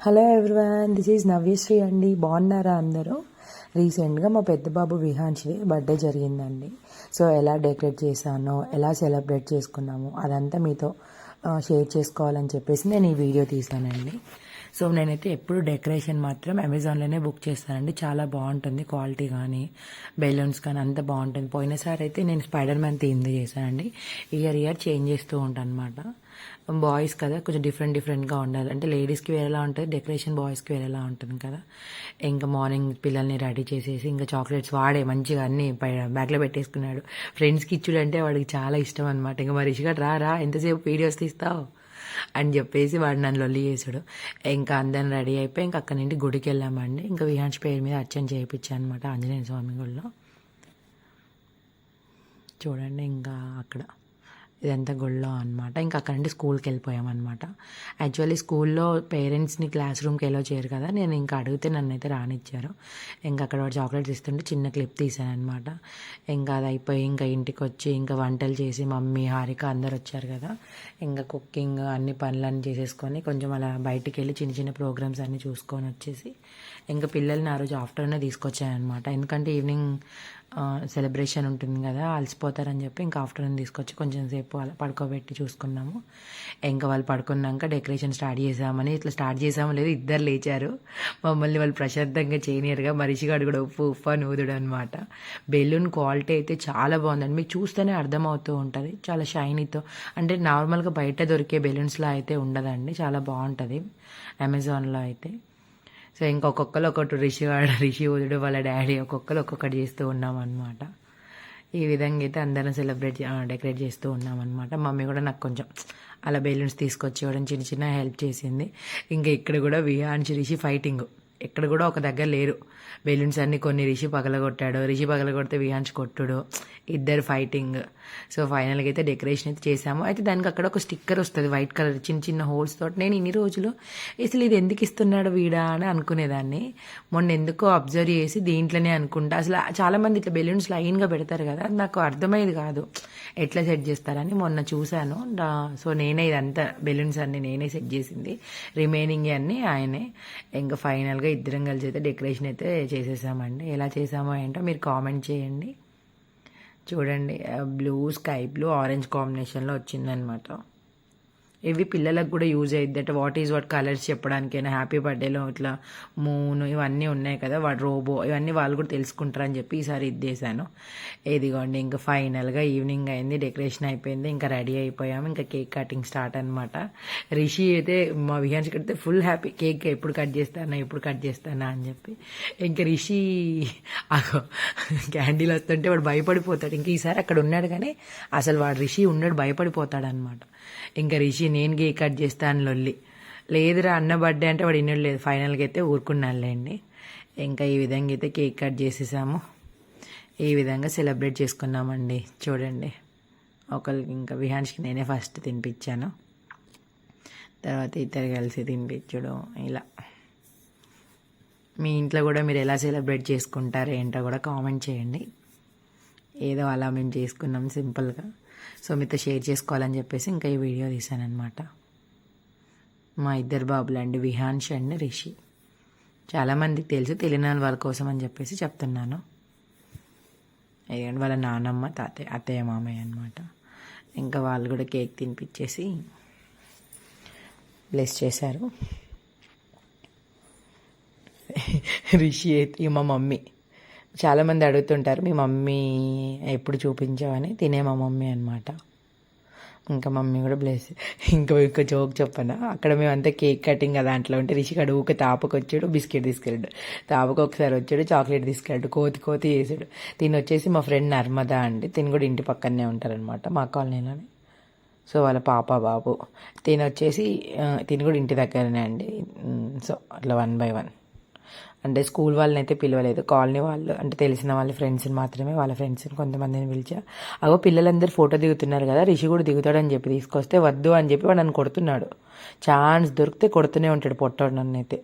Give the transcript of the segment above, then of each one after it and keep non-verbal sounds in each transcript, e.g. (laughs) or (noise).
Hello everyone this is Navyasri అండి. బాగున్నారా అందరూ? రీసెంట్గా మా పెద్ద బాబు విహాన్షి బర్త్డే జరిగిందండి. సో ఎలా డెకరేట్ చేశానో ఎలా సెలబ్రేట్ చేసుకున్నాము అదంతా మీతో షేర్ చేసుకోవాలని చెప్పేసి నేను ఈ వీడియో తీసానండి సో నేనైతే ఎప్పుడు డెకరేషన్ మాత్రం అమెజాన్లోనే బుక్ చేస్తానండి. చాలా బాగుంటుంది క్వాలిటీ కానీ బెలూన్స్ కానీ అంత బాగుంటుంది. పోయినసారి అయితే నేను స్పైడర్ మ్యాన్ థీమ్ది చేశానండి. ఇయర్ ఇయర్ చేంజ్ చేస్తూ ఉంటాను అనమాట బాయ్స్ కదా కొంచెం డిఫరెంట్ డిఫరెంట్గా ఉండాలి. అంటే లేడీస్కి వేరేలా ఉంటుంది డెకరేషన్ బాయ్స్కి వేరేలా ఉంటుంది కదా. ఇంకా మార్నింగ్ పిల్లల్ని రెడీ చేసేసి ఇంకా చాక్లెట్స్ వాడే మంచిగా అన్ని బ్యాగ్లో పెట్టేసుకున్నాడు. ఫ్రెండ్స్కి ఇచ్చుడంటే వాడికి చాలా ఇష్టం అనమాట ఇంకా మరి ఇష్టగా రా రా ఎంతసేపు వీడియోస్ తీస్తావు? అని చెప్పేసి వాడు నన్ను లొల్లి చేశాడు. ఇంకా అందరం రెడీ అయిపోయి ఇంకా అక్కడి నుండి గుడికి వెళ్ళామండి. ఇంకా విహాన్స్ పేరు మీద అర్చన చేయించాను అనమాట ఆంజనేయ స్వామి గుడిలో. చూడండి ఇంకా అక్కడ. ఇదంతా గుళ్ళో అనమాట ఇంకా అక్కడ నుండి స్కూల్కి వెళ్ళిపోయామన్నమాట. యాక్చువల్లీ స్కూల్లో పేరెంట్స్ని క్లాస్ రూమ్కి ఎలా చేయరు కదా నేను ఇంకా అడిగితే నన్ను అయితే రానిచ్చారు. ఇంకా అక్కడ చాక్లెట్స్ ఇస్తుంటే చిన్న క్లిప్ తీసాను అనమాట ఇంకా అది అయిపోయి ఇంకా ఇంటికి వచ్చి ఇంకా వంటలు చేసి మమ్మీ హారిక అందరు వచ్చారు కదా. ఇంకా కుకింగ్ అన్ని పనులన్నీ చేసేసుకొని కొంచెం అలా బయటికి వెళ్ళి చిన్న చిన్న ప్రోగ్రామ్స్ అన్నీ చూసుకొని వచ్చేసి ఇంకా పిల్లల్ని ఆ రోజు ఆఫ్టర్నూన్ తీసుకొచ్చాను అనమాట ఎందుకంటే ఈవినింగ్ సెలబ్రేషన్ ఉంటుంది కదా అలసిపోతారని చెప్పి ఇంకా ఆఫ్టర్నూన్ తీసుకొచ్చి కొంచెం సేపు అలా పడుకోబెట్టి చూసుకున్నాము. ఇంకా వాళ్ళు పడుకున్నాక డెకరేషన్ స్టార్ట్ చేసామని ఇట్లా స్టార్ట్ చేసాము లేదు ఇద్దరు లేచారు. మమ్మల్ని వాళ్ళు ప్రశాంతంగా చేయనియరుగా మరిషిగాడు కూడా ఉప్పు ఉప్పు అని ఊదుడు అనమాట బెలూన్ క్వాలిటీ అయితే చాలా బాగుందండి. మీకు చూస్తేనే అర్థమవుతూ ఉంటుంది. చాలా షైనీతో అంటే నార్మల్గా బయట దొరికే బెలూన్స్లో అయితే ఉండదండి. చాలా బాగుంటుంది అమెజాన్లో అయితే. సో ఇంకొకళ్ళు ఒకటి రిషి వాడు రిషి వదుడు వాళ్ళ డాడీ ఒక్కొక్కరు ఒక్కొక్కటి చేస్తూ ఉన్నాం అనమాట ఈ విధంగా అయితే అందరం సెలబ్రేట్ డెకరేట్ చేస్తూ ఉన్నాం అనమాట మమ్మీ కూడా నాకు కొంచెం అలా బెలూన్స్ తీసుకొచ్చి ఇవ్వడం చిన్న చిన్న హెల్ప్ చేసింది. ఇంకా ఇక్కడ కూడా విహాన్స్ రిషి ఫైటింగ్ ఎక్కడ కూడా ఒక దగ్గర లేరు. బెలూన్స్ అన్ని కొన్ని రిషి పగలగొట్టాడు. రిషి పగలగొడితే విహాన్స్ కొట్టుడు. ఇద్దరు ఫైటింగ్. సో ఫైనల్గా అయితే డెకరేషన్ అయితే చేసాము అయితే దానికి అక్కడ ఒక స్టిక్కర్ వస్తుంది వైట్ కలర్ చిన్న చిన్న హోల్స్ తోటి. నేను ఇన్ని రోజులు అసలు ఇది ఎందుకు ఇస్తున్నాడు వీడా అని అనుకునేదాన్ని. మొన్న ఎందుకో అబ్జర్వ్ చేసి దీంట్లోనే అనుకుంటా. అసలు చాలా మంది ఇట్లా బెలూన్స్ లైన్గా పెడతారు కదా అది నాకు అర్థమయ్యేది కాదు. ఎట్లా సెట్ చేస్తారని మొన్న చూశాను. సో నేనే ఇదంతా బెలూన్స్ అన్ని నేనే సెట్ చేసింది. రిమైనింగ్ అన్ని ఆయనే. ఇంకా ఫైనల్గా ఇద్దరం కలిసి అయితే డెకరేషన్ అయితే చేసేసామండి. ఎలా చేసామో ఏంటో మీరు కామెంట్ చేయండి. చూడండి బ్లూ స్కై బ్లూ ఆరెంజ్ కాంబినేషన్లో వచ్చిందనమాట ఇవి పిల్లలకు కూడా యూజ్ అయ్యిద్ది అంటే వాట్ ఈజ్ వాట్ కలర్స్ చెప్పడానికైనా హ్యాపీ బర్త్డేలో ఇట్లా మూన్ ఇవన్నీ ఉన్నాయి కదా వాడు రోబో ఇవన్నీ వాళ్ళు కూడా తెలుసుకుంటారని చెప్పి ఈసారి ఇద్దేశాను ఇదిగోండి ఇంకా ఫైనల్గా ఈవినింగ్ అయింది డెకరేషన్ అయిపోయింది ఇంకా రెడీ అయిపోయాము ఇంకా కేక్ కటింగ్ స్టార్ట్ అనమాట రిషి అయితే మా విహాన్స్ కడితే ఫుల్ హ్యాపీ కేక్ ఎప్పుడు కట్ చేస్తానా ఎప్పుడు కట్ చేస్తానా అని చెప్పి. ఇంకా రిషి అగో క్యాండిల్ వస్తుంటే వాడు భయపడిపోతాడు. ఇంకా ఈసారి అక్కడ ఉన్నాడు కానీ అసలు వాడు రిషి ఉన్నాడు భయపడిపోతాడు అనమాట ఇంకా రిషి నేను కేక్ కట్ చేస్తాను లొల్లి. లేదురా అన్న బర్త్డే అంటే వాడు ఇన్నడు లేదు. ఫైనల్గా అయితే ఊరుకున్నానులేండి ఇంకా ఈ విధంగా అయితే కేక్ కట్ చేసేసాము. ఈ విధంగా సెలబ్రేట్ చేసుకున్నామండి. చూడండి. ఒకరికి ఇంకా విహాన్స్కి నేనే ఫస్ట్ తినిపించాను. తర్వాత ఇద్దరు కలిసి తినిపించడం ఇలా. మీ ఇంట్లో కూడా మీరు ఎలా సెలబ్రేట్ చేసుకుంటారు ఏంటో కూడా కామెంట్ చేయండి. ఏదో అలా మేము చేసుకున్నాం సింపుల్గా. సో మీతో షేర్ చేసుకోవాలని చెప్పేసి ఇంకా ఈ వీడియో తీశానమాట మా ఇద్దరు బాబులు అండి విహాన్ష్ అండ్ రిషి. చాలామందికి తెలుసు తెలియని వాళ్ళ కోసం అని చెప్పేసి చెప్తున్నాను. అయ్యండి వాళ్ళ నానమ్మ తాతయ్య అత్తయ్య మామయ్య అనమాట ఇంకా వాళ్ళు కూడా కేక్ తినిపించేసి బ్లెస్ చేశారు. (laughs) రిషి అయితే మా మమ్మీ. చాలామంది అడుగుతుంటారు మీ మమ్మీ ఎప్పుడు చూపించావని? తినే మా మమ్మీ అనమాట ఇంకా మమ్మీ కూడా బ్లెస్. ఇంకో ఇంకో జోక్ చెప్పనా? అక్కడ మేమంతా కేక్ కటింగ్ దాంట్లో ఉంటే రిషికాడు ఊక తాపకు వచ్చాడు బిస్కెట్ తీసుకెళ్ళాడు. తాపకు ఒకసారి వచ్చాడు చాక్లెట్ తీసుకెళ్ళాడు కోతి కోతి వేసాడు తిని వచ్చేసి మా ఫ్రెండ్ నర్మదా అండి తిని కూడా ఇంటి పక్కనే ఉంటారనమాట మా కాలనీలోనే. సో వాళ్ళ పాప బాబు. తిని వచ్చేసి తిని కూడా ఇంటి దగ్గరనే అండి. సో అట్లా వన్ బై వన్. అంటే స్కూల్ వాళ్ళని అయితే పిలవలేదు. కాలనీ వాళ్ళు అంటే తెలిసిన వాళ్ళ ఫ్రెండ్స్ని మాత్రమే వాళ్ళ ఫ్రెండ్స్ని కొంతమందిని పిలిచా. అగో పిల్లలందరూ ఫోటో దిగుతున్నారు కదా రిషి కూడా దిగుతాడని చెప్పి తీసుకొస్తే వద్దు అని చెప్పి వాడు నన్ను కొడుతున్నాడు. ఛాన్స్ దొరికితే కొడుతూనే ఉంటాడు పొట్టాడు నన్ను అయితే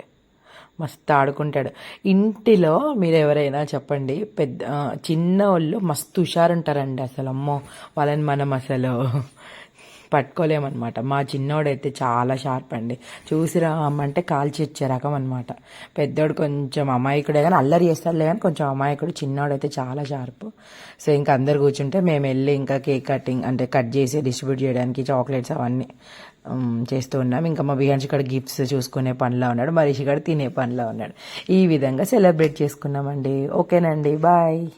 మస్తు ఆడుకుంటాడు. ఇంటిలో మీరు ఎవరైనా చెప్పండి పెద్ద చిన్న వాళ్ళు మస్తు హుషారుంటారండి అసలు అమ్మో వాళ్ళని మనం అసలు పట్టుకోలేమన్నమాట. మా చిన్నోడైతే చాలా షార్ప్ అండి. చూసిరా అమ్మంటే కాల్చి ఇచ్చే రకం అనమాట పెద్దోడు కొంచెం అమాయకుడే కానీ అల్లరి చేస్తాడులే కానీ కొంచెం అమాయకుడు చిన్నోడైతే చాలా షార్ప్. సో ఇంకా అందరు కూర్చుంటే మేము వెళ్ళి ఇంకా కేక్ కటింగ్ అంటే కట్ చేసి డిస్ట్రిబ్యూట్ చేయడానికి చాక్లెట్స్ అవన్నీ చేస్తూ ఉన్నాం. ఇంకా మా బిహాన్షి కూడా గిఫ్ట్స్ చూసుకునే పనిలో ఉన్నాడు. మరిషి కాడ తినే పనిలో ఉన్నాడు. ఈ విధంగా సెలబ్రేట్ చేసుకున్నామండి. ఓకేనండి. బాయ్.